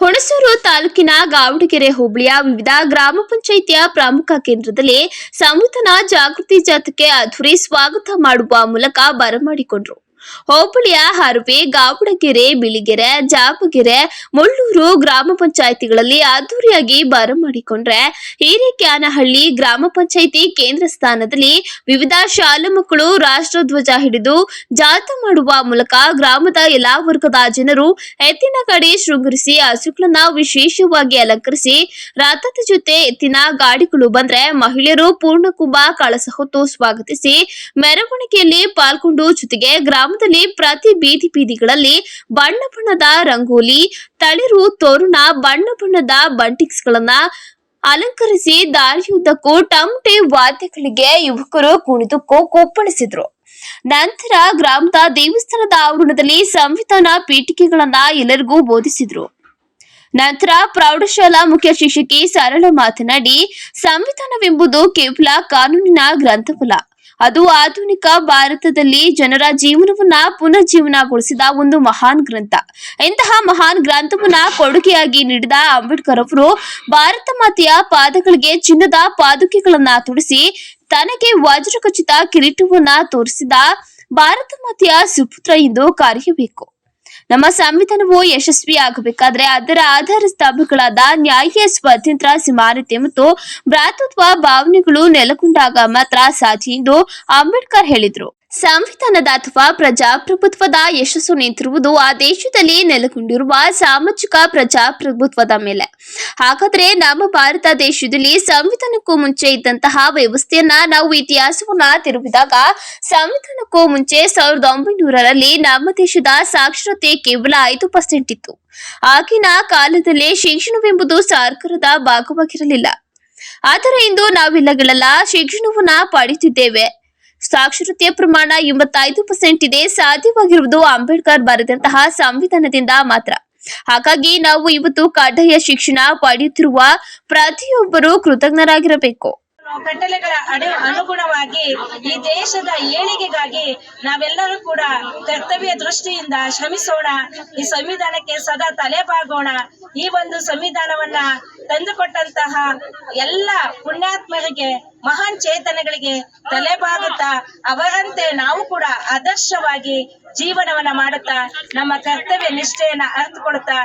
ಹುಣಸೂರು ತಾಲೂಕಿನ ಗಾವಡಗೆರೆ ಹೋಬಳಿಯ ವಿವಿಧ ಗ್ರಾಮ ಪಂಚಾಯಿತಿಯ ಪ್ರಮುಖ ಕೇಂದ್ರದಲ್ಲಿ ಸಂವಿಧಾನ ಜಾಗೃತಿ ಜಾಥಾಕ್ಕೆ ಅಧೂರಿ ಸ್ವಾಗತ ಮಾಡುವ ಮೂಲಕ ಬರಮಾಡಿಕೊಂಡ್ರು. ಹೋಬಳಿಯ ಹರವೆ ಗಾವಡಗೆರೆ, ಬಿಳಿಗೆರೆ ಜಾಪಗೆರೆ ಮುಳ್ಳೂರು ಗ್ರಾಮ ಪಂಚಾಯಿತಿಗಳಲ್ಲಿ ಅದ್ದೂರಿಯಾಗಿ ಬರಮಾಡಿಕೊಂಡ್ರೆ ಹಿರೇಕ್ಯಾನಹಳ್ಳಿ ಗ್ರಾಮ ಪಂಚಾಯಿತಿ ಕೇಂದ್ರ ಸ್ಥಾನದಲ್ಲಿ ವಿವಿಧ ಶಾಲಾ ಮಕ್ಕಳು ರಾಷ್ಟ್ರಧ್ವಜ ಹಿಡಿದು ಜಾಥಾ ಮಾಡುವ ಮೂಲಕ ಗ್ರಾಮದ ಎಲ್ಲಾ ವರ್ಗದ ಜನರು ಎತ್ತಿನ ಗಾಡಿ ಶೃಂಗರಿಸಿ ಹಸುಗಳನ್ನ ವಿಶೇಷವಾಗಿ ಅಲಂಕರಿಸಿ ರಥದ ಜೊತೆ ಎತ್ತಿನ ಗಾಡಿಗಳು ಬಂದ್ರೆ ಮಹಿಳೆಯರು ಪೂರ್ಣಕುಂಭ ಕಳಸ ಹೊತ್ತು ಸ್ವಾಗತಿಸಿ ಮೆರವಣಿಗೆಯಲ್ಲಿ ಪಾಲ್ಗೊಂಡು ಜೊತೆಗೆ ಗ್ರಾಮದಲ್ಲಿ ಪ್ರತಿ ಬೀದಿ ಬೀದಿಗಳಲ್ಲಿ ಬಣ್ಣ ಬಣ್ಣದ ರಂಗೋಲಿ, ತಳಿರು, ತೋರಣ, ಬಣ್ಣ ಬಣ್ಣದ ಬಂಟಿಕ್ಸ್ ಗಳನ್ನ ಅಲಂಕರಿಸಿ ದಾರಿಯುದ್ದಕ್ಕೂ ಟಮಟೆ ವಾದ್ಯಗಳಿಗೆ ಯುವಕರು ಕುಣಿದು ಕೊಪ್ಪಳಿಸಿದ್ರು ನಂತರ ಗ್ರಾಮದ ದೇವಸ್ಥಾನದ ಆವರಣದಲ್ಲಿ ಸಂವಿಧಾನ ಪೀಠಿಕೆಗಳನ್ನ ಎಲ್ಲರಿಗೂ ಬೋಧಿಸಿದ್ರು. ನಂತರ ಪ್ರೌಢಶಾಲಾ ಮುಖ್ಯ ಶಿಕ್ಷಕಿ ಸರಳ ಮಾತನಾಡಿ, ಸಂವಿಧಾನವೆಂಬುದು ಕೇವಲ ಕಾನೂನಿನ ಗ್ರಂಥವಲ್ಲ. ಅದು ಆಧುನಿಕ ಭಾರತದಲ್ಲಿ ಜನರ ಜೀವನವನ್ನ ಪುನರ್ಜೀವನಗೊಳಿಸಿದ ಒಂದು ಮಹಾನ್ ಗ್ರಂಥ. ಇಂತಹ ಮಹಾನ್ ಗ್ರಂಥವನ್ನ ಕೊಡುಗೆಯಾಗಿ ನೀಡಿದ ಅಂಬೇಡ್ಕರ್ ಅವರು ಭಾರತ ಮಾತೆಯ ಪಾದಗಳಿಗೆ ಚಿನ್ನದ ಪಾದುಕೆಗಳನ್ನ ತೊಡಿಸಿ ತನಗೆ ವಜ್ರಖಚಿತ ಕಿರೀಟವನ್ನ ತೋರಿಸಿದ ಭಾರತ ಮಾತೆಯ ಸುಪುತ್ರ ಎಂದು ಕರೆಯಬೇಕು. ನಮ್ಮ ಸಂವಿಧಾನವು ಯಶಸ್ವಿಯಾಗಬೇಕಾದ್ರೆ ಅದರ ಆಧಾರ ಸ್ತಂಭಗಳಾದ ನ್ಯಾಯ ಸ್ವಾತಂತ್ರ್ಯ ಸಮಾನತೆ ಮತ್ತು ಭ್ರಾತೃತ್ವ ಭಾವನೆಗಳು ನೆಲೆಗೊಂಡಾಗ ಮಾತ್ರ ಸಾಧ್ಯ ಎಂದು ಅಂಬೇಡ್ಕರ್ ಹೇಳಿದರು. ಸಂವಿಧಾನದ ಅಥವಾ ಪ್ರಜಾಪ್ರಭುತ್ವದ ಯಶಸ್ಸು ನಿಂತಿರುವುದು ಆ ದೇಶದಲ್ಲಿ ನೆಲೆಗೊಂಡಿರುವ ಸಾಮಾಜಿಕ ಪ್ರಜಾಪ್ರಭುತ್ವದ ಮೇಲೆ. ಹಾಗಾದ್ರೆ ನಮ್ಮ ಭಾರತ ದೇಶದಲ್ಲಿ ಸಂವಿಧಾನಕ್ಕೂ ಮುಂಚೆ ಇದ್ದಂತಹ ವ್ಯವಸ್ಥೆಯನ್ನ ನಾವು ಇತಿಹಾಸವನ್ನ ತಿರುಗಿದಾಗ ಸಂವಿಧಾನಕ್ಕೂ ಮುಂಚೆ ಸಾವಿರದ ಒಂಬೈನೂರರಲ್ಲಿ ನಮ್ಮ ದೇಶದ ಸಾಕ್ಷರತೆ ಕೇವಲ ಐದು ಪರ್ಸೆಂಟ್ ಇತ್ತು. ಆಗಿನ ಕಾಲದಲ್ಲಿ ಶಿಕ್ಷಣವೆಂಬುದು ಸರ್ಕಾರದ ಭಾಗವಾಗಿರಲಿಲ್ಲ. ಆದರೆ ಇಂದು ನಾವೆಲ್ಲಗಳೆಲ್ಲ ಶಿಕ್ಷಣವನ್ನ ಪಡೆಯುತ್ತಿದ್ದೇವೆ ಸಾಕ್ಷರತೆಯ ಪ್ರಮಾಣ ಎಂಬತ್ತೈದು ಪರ್ಸೆಂಟ್ ಇದೆ. ಸಾಧ್ಯವಾಗಿರುವುದು ಅಂಬೇಡ್ಕರ್ ಬರೆದಂತಹ ಸಂವಿಧಾನದಿಂದ ಮಾತ್ರ. ಹಾಗಾಗಿ ನಾವು ಇವತ್ತು ಕಡ್ಡಾಯ ಶಿಕ್ಷಣ ಪಡೆಯುತ್ತಿರುವ ಪ್ರತಿಯೊಬ್ಬರು ಕೃತಜ್ಞರಾಗಿರಬೇಕು. ಕಟ್ಟಳೆಗಳ ಅಡಿ ಅನುಗುಣವಾಗಿ ಈ ದೇಶದ ಏಳಿಗೆಗಾಗಿ ನಾವೆಲ್ಲರೂ ಕೂಡ ಕರ್ತವ್ಯ ದೃಷ್ಟಿಯಿಂದ ಶ್ರಮಿಸೋಣ. ಈ ಸಂವಿಧಾನಕ್ಕೆ ಸದಾ ತಲೆಬಾಗೋಣ. ಈ ಒಂದು ಸಂವಿಧಾನವನ್ನ ತಂದುಕೊಟ್ಟಂತಹ ಎಲ್ಲ ಪುಣ್ಯಾತ್ಮರಿಗೆ, ಮಹಾನ್ ಚೇತನಗಳಿಗೆ ತಲೆಬಾಗುತ್ತಾ ಅವರಂತೆ ನಾವು ಕೂಡ ಆದರ್ಶವಾಗಿ ಜೀವನವನ್ನ ಮಾಡುತ್ತಾ, ನಮ್ಮ ಕರ್ತವ್ಯ ನಿಷ್ಠೆಯನ್ನ ಅರ್ಥಕೊಡುತ್ತಾ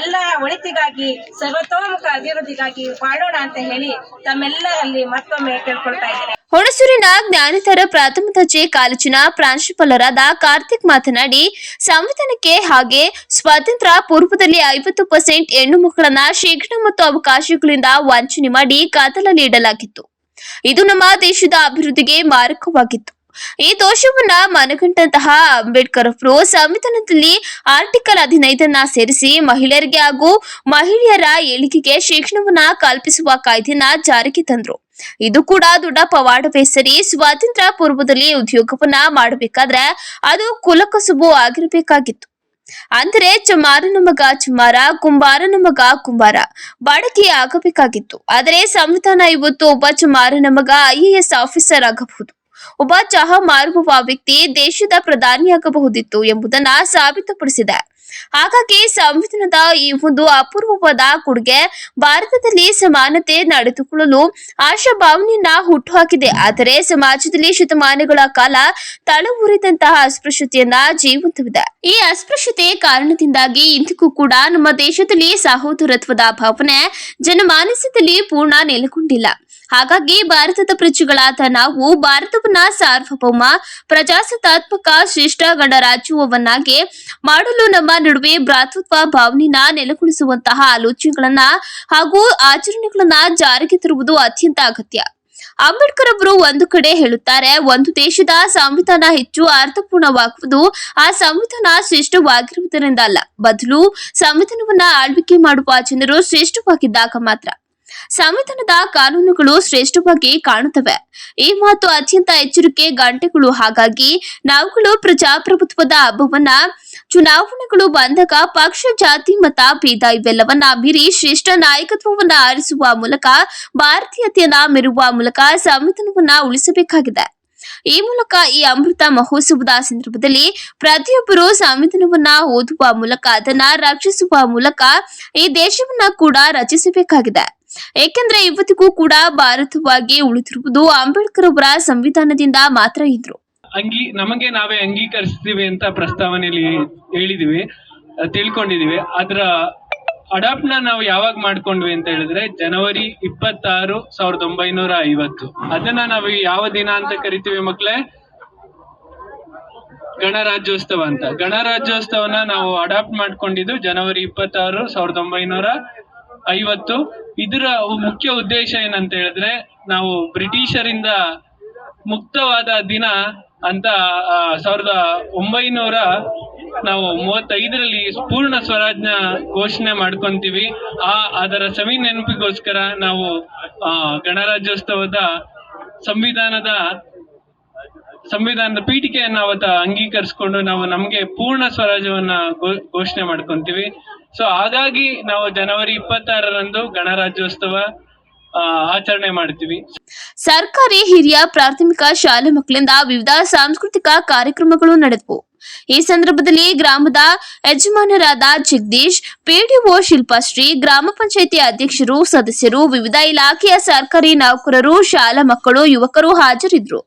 ಎಲ್ಲ ಒಳಿತಿಗಾಗಿ, ಸರ್ವತೋಮುಖ ಅಭಿವೃದ್ಧಿಗಾಗಿ ಮಾಡೋಣ ಅಂತ ಹೇಳಿ ತಮ್ಮೆಲ್ಲರಲ್ಲಿ ಮತ್ತೊಮ್ಮೆ ಕೇಳ್ಕೊಳ್ತಾ ಇದ್ದೇನೆ. ಹುಣಸೂರಿನ ಜ್ಞಾನೇತರ ಪ್ರಾಥಮಿಕ ದರ್ಜೆ ಕಾಲೇಜಿನ ಪ್ರಾಂಶುಪಾಲರಾದ ಕಾರ್ತಿಕ್ ಮಾತನಾಡಿ, ಸಂವಿಧಾನಕ್ಕೆ ಹಾಗೆ ಸ್ವಾತಂತ್ರ್ಯ ಪೂರ್ವದಲ್ಲಿ ಐವತ್ತು ಪರ್ಸೆಂಟ್ ಹೆಣ್ಣು ಮಕ್ಕಳನ್ನ ಶಿಕ್ಷಣ ಮತ್ತು ಅವಕಾಶಗಳಿಂದ ವಂಚನೆ ಮಾಡಿ ಕಾತಲ ನೀಡಲಾಗಿತ್ತು ಇದು ನಮ್ಮ ದೇಶದ ಅಭಿವೃದ್ಧಿಗೆ ಮಾರಕವಾಗಿತ್ತು. ಈ ದೋಷವನ್ನ ಮನಗಂಡಂತಹ ಅಂಬೇಡ್ಕರ್ ಅವರು ಸಂವಿಧಾನದಲ್ಲಿ ಆರ್ಟಿಕಲ್ ಹದಿನೈದನ್ನ ಸೇರಿಸಿ ಮಹಿಳೆಯರಿಗೆ ಹಾಗೂ ಮಹಿಳೆಯರ ಏಳಿಗೆಗೆ ಶಿಕ್ಷಣವನ್ನ ಕಲ್ಪಿಸುವ ಕಾಯ್ದೆಯನ್ನ ಜಾರಿಗೆ ತಂದ್ರು. ಇದು ಕೂಡ ದೊಡ್ಡ ಪವಾಡವೇ ಸರಿ, ಸ್ವಾತಂತ್ರ್ಯ ಪೂರ್ವದಲ್ಲಿ ಉದ್ಯೋಗವನ್ನ ಮಾಡಬೇಕಾದ್ರೆ ಅದು ಕುಲಕಸುಬು ಆಗಿರಬೇಕಾಗಿತ್ತು. ಅಂದರೆ ಚಮಾರನ ಮಗ ಚಮಾರ ಕುಂಬಾರನ ಮಗ ಕುಂಬಾರ ಬಾಡಕಿ ಆಗಬೇಕಾಗಿತ್ತು. ಆದರೆ ಸಂವಿಧಾನ ಇವತ್ತು ಒಬ್ಬ ಚಮಾರನ ಮಗ ಐಎಎಸ್ ಆಫೀಸರ್ ಆಗಬಹುದು. ಒಬ್ಬ ಚಹಾ ಮಾರುವ ವ್ಯಕ್ತಿ ದೇಶದ ಪ್ರಧಾನಿಯಾಗಬಹುದಿತ್ತು ಎಂಬುದನ್ನ ಸಾಬೀತುಪಡಿಸಿದೆ. ಹಾಗಾಗಿ ಸಂವಿಧಾನದ ಈ ಒಂದು ಅಪೂರ್ವವಾದ ಕೊಡುಗೆ ಭಾರತದಲ್ಲಿ ಸಮಾನತೆ ನಡೆದುಕೊಳ್ಳಲು ಆಶಾಭಾವನೆಯನ್ನ ಹುಟ್ಟುಹಾಕಿದೆ. ಆದರೆ ಸಮಾಜದಲ್ಲಿ ಶತಮಾನಗಳ ಕಾಲ ತಳವೂರಿದಂತಹ ಅಸ್ಪೃಶ್ಯತೆಯನ್ನ ಜೀವಂತವಿದೆ. ಈ ಅಸ್ಪೃಶ್ಯತೆ ಕಾರಣದಿಂದಾಗಿ ಇಂದಿಗೂ ಕೂಡ ನಮ್ಮ ದೇಶದಲ್ಲಿ ಸಹೋದರತ್ವದ ಭಾವನೆ, ಜನಮಾನಸದಲ್ಲಿ ಪೂರ್ಣ ನೆಲೆಗೊಂಡಿಲ್ಲ. ಹಾಗಾಗಿ ಭಾರತದ ಪ್ರಜೆಗಳಾದ ನಾವು ಭಾರತವನ್ನ ಸಾರ್ವಭೌಮ, ಪ್ರಜಾಸತ್ತಾತ್ಮಕ, ಶ್ರೇಷ್ಠ ಗಣರಾಜ್ಯವನ್ನಾಗಿ ಮಾಡಲು ನಮ್ಮ ನಡುವೆ ಭ್ರಾತೃತ್ವ ಭಾವನೆನ ನೆಲೆಗೊಳಿಸುವಂತಹ ಆಲೋಚನೆಗಳನ್ನ ಹಾಗೂ ಆಚರಣೆಗಳನ್ನ ಜಾರಿಗೆ ತರುವುದು ಅತ್ಯಂತ ಅಗತ್ಯ. ಅಂಬೇಡ್ಕರ್ ಅವರು ಒಂದು ಕಡೆ ಹೇಳುತ್ತಾರೆ, ಒಂದು ದೇಶದ ಸಂವಿಧಾನ ಹೆಚ್ಚು ಅರ್ಥಪೂರ್ಣವಾಗುವುದು ಆ ಸಂವಿಧಾನ ಶ್ರೇಷ್ಠವಾಗಿರುವುದರಿಂದ ಅಲ್ಲ. ಬದಲು ಸಂವಿಧಾನವನ್ನ ಆಳ್ವಿಕೆ ಮಾಡುವ ಜನರು ಶ್ರೇಷ್ಠವಾಗಿದ್ದಾಗ ಮಾತ್ರ. ಸಂವಿಧಾನದ ಕಾನೂನುಗಳು ಶ್ರೇಷ್ಠವಾಗಿ ಕಾಣುತ್ತವೆ. ಈ ಮಾತು ಅತ್ಯಂತ ಎಚ್ಚರಿಕೆ, ಗಂಟೆಗಳು. ಹಾಗಾಗಿ ನಾವುಗಳು ಪ್ರಜಾಪ್ರಭುತ್ವದ ಹಬ್ಬವನ್ನ, ಚುನಾವಣೆಗಳು ಬಂದಾಗ ಪಕ್ಷ, ಜಾತಿ, ಮತ, ಭೇದ ಇವೆಲ್ಲವನ್ನ ಮೀರಿ ಶ್ರೇಷ್ಠ ನಾಯಕತ್ವವನ್ನ ಆರಿಸುವ ಮೂಲಕ, ಭಾರತೀಯತೆಯನ್ನ ಮೆರುವ ಮೂಲಕ ಸಂವಿಧಾನವನ್ನ ಉಳಿಸಬೇಕಾಗಿದೆ. ಈ ಮೂಲಕ ಈ ಅಮೃತ ಮಹೋತ್ಸವದ ಸಂದರ್ಭದಲ್ಲಿ ಪ್ರತಿಯೊಬ್ಬರು ಸಂವಿಧಾನವನ್ನ ಓದುವ ಮೂಲಕ, ಅದನ್ನ ರಕ್ಷಿಸುವ ಮೂಲಕ ಈ ದೇಶವನ್ನ ಕೂಡ ರಚಿಸಬೇಕಾಗಿದೆ. ಏಕೆಂದ್ರೆ ಇವತ್ತಿಗೂ ಕೂಡ ಭಾರತವಾಗಿ ಉಳಿದಿರುವುದು ಅಂಬೇಡ್ಕರ್ ಅವರ ಸಂವಿಧಾನದಿಂದ ಮಾತ್ರ ಇದ್ರು. ಅಂಗೀ, ನಮಗೆ ನಾವೇ ಅಂಗೀಕರಿಸ್ತೀವಿ ಅಂತ ಪ್ರಸ್ತಾವನೆಯಲ್ಲಿ ಹೇಳಿದಿವಿ ತಿಳ್ಕೊಂಡಿದೀವಿ. ಅದರ ಅಡಾಪ್ಟ್ನ ನಾವು ಯಾವಾಗ ಮಾಡ್ಕೊಂಡ್ವಿ ಅಂತ ಹೇಳಿದ್ರೆ ಜನವರಿ ಇಪ್ಪತ್ತಾರು ಸಾವಿರದ ಒಂಬೈನೂರ ಐವತ್ತು. ಅದನ್ನ ನಾವು ಯಾವ ದಿನ ಅಂತ ಕರಿತೀವಿ ಮಕ್ಳೇ? ಗಣರಾಜ್ಯೋತ್ಸವ ಅಂತ. ಗಣರಾಜ್ಯೋತ್ಸವನ ನಾವು ಅಡಾಪ್ಟ್ ಮಾಡ್ಕೊಂಡಿದ್ದು ಜನವರಿ ಇಪ್ಪತ್ತಾರು ಸಾವಿರದ ಒಂಬೈನೂರ ಐವತ್ತು. ಇದರ ಮುಖ್ಯ ಉದ್ದೇಶ ಏನಂತ ಹೇಳಿದ್ರೆ ನಾವು ಬ್ರಿಟಿಷರಿಂದ ಮುಕ್ತವಾದ ದಿನ ಅಂತ ಸಾವಿರದ ಒಂಬೈನೂರ ನಾವು ಮೂವತ್ತೈದರಲ್ಲಿ ಪೂರ್ಣ ಸ್ವರಾಜ್ನ ಘೋಷಣೆ ಮಾಡ್ಕೊಂತೀವಿ. ಆ, ಅದರ ಸವಿ ನೆನಪಿಗೋಸ್ಕರ ನಾವು ಗಣರಾಜ್ಯೋತ್ಸವದ ಸಂವಿಧಾನದ ಸಂವಿಧಾನದ ಪೀಠಿಕೆಯನ್ನ ಅವತ್ತ ಅಂಗೀಕರಿಸ್ಕೊಂಡು ನಾವು ನಮ್ಗೆ ಪೂರ್ಣ ಸ್ವರಾಜ್ಯವನ್ನ ಘೋಷಣೆ ಮಾಡ್ಕೊಂತೀವಿ. ಸೊ ಹಾಗಾಗಿ ನಾವು ಜನವರಿ ಇಪ್ಪತ್ತಾರರಂದು ಗಣರಾಜ್ಯೋತ್ಸವ ಆಚರಣೆ ಮಾಡ್ತೀವಿ. ಸರ್ಕಾರಿ ಹಿರಿಯ ಪ್ರಾಥಮಿಕ ಶಾಲೆ ಮಕ್ಕಳಿಂದ ವಿವಿಧ ಸಾಂಸ್ಕೃತಿಕ ಕಾರ್ಯಕ್ರಮಗಳು ನಡೆದವು. ಈ ಸಂದರ್ಭದಲ್ಲಿ ಗ್ರಾಮದ ಯಜಮಾನರಾದ ಜಗದೀಶ್, ಪಿಡಿಒ ಶಿಲ್ಪಾಶ್ರೀ ಗ್ರಾಮ ಪಂಚಾಯಿತಿ ಅಧ್ಯಕ್ಷರು, ಸದಸ್ಯರು, ವಿವಿಧ ಇಲಾಖೆಯ ಸರ್ಕಾರಿ ನೌಕರರು, ಶಾಲಾ ಮಕ್ಕಳು, ಯುವಕರು ಹಾಜರಿದ್ದರು.